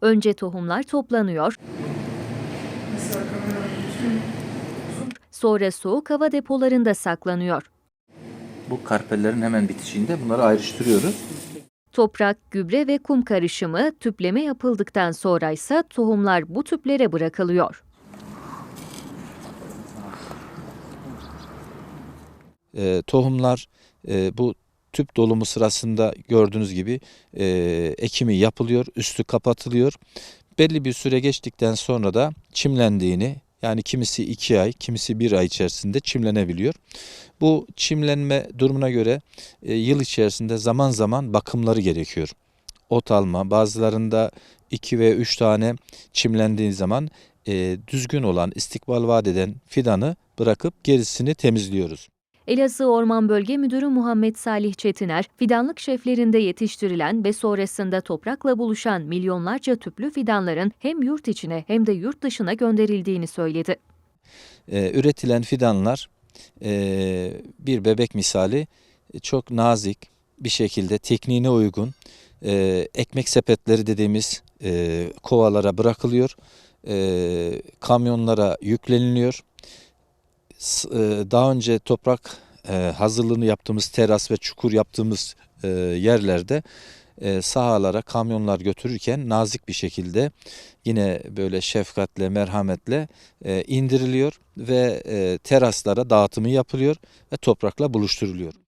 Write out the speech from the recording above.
Önce tohumlar toplanıyor, sonra soğuk hava depolarında saklanıyor. Bu karpellerin hemen bitişiğinde bunları ayrıştırıyoruz. Toprak, gübre ve kum karışımı tüpleme yapıldıktan sonra ise tohumlar bu tüplere bırakılıyor. e, tohumlar e, bu tüp dolumu sırasında gördüğünüz gibi e, ekimi yapılıyor, üstü kapatılıyor. Belli bir süre geçtikten sonra da çimlendiğini yani kimisi iki ay, kimisi bir ay içerisinde çimlenebiliyor. Bu çimlenme durumuna göre e, yıl içerisinde zaman zaman bakımları gerekiyor. Ot alma, bazılarında iki ve üç tane çimlendiği zaman e, düzgün olan, istikbal vaat eden fidanı bırakıp gerisini temizliyoruz. Elazığ Orman Bölge Müdürü Muhammed Salih Çetiner, fidanlık şeflerinde yetiştirilen ve sonrasında toprakla buluşan milyonlarca tüplü fidanların hem yurt içine hem de yurt dışına gönderildiğini söyledi. Ee, üretilen fidanlar e, bir bebek misali e, çok nazik bir şekilde tekniğine uygun e, ekmek sepetleri dediğimiz e, kovalara bırakılıyor, e, kamyonlara yükleniliyor. E, daha önce toprak e, hazırlığını yaptığımız teras ve çukur yaptığımız e, yerlerde e, sahalara kamyonlar götürürken nazik bir şekilde yine böyle şefkatle, merhametle e, indiriliyor ve teraslara dağıtımı yapılıyor ve toprakla buluşturuluyor.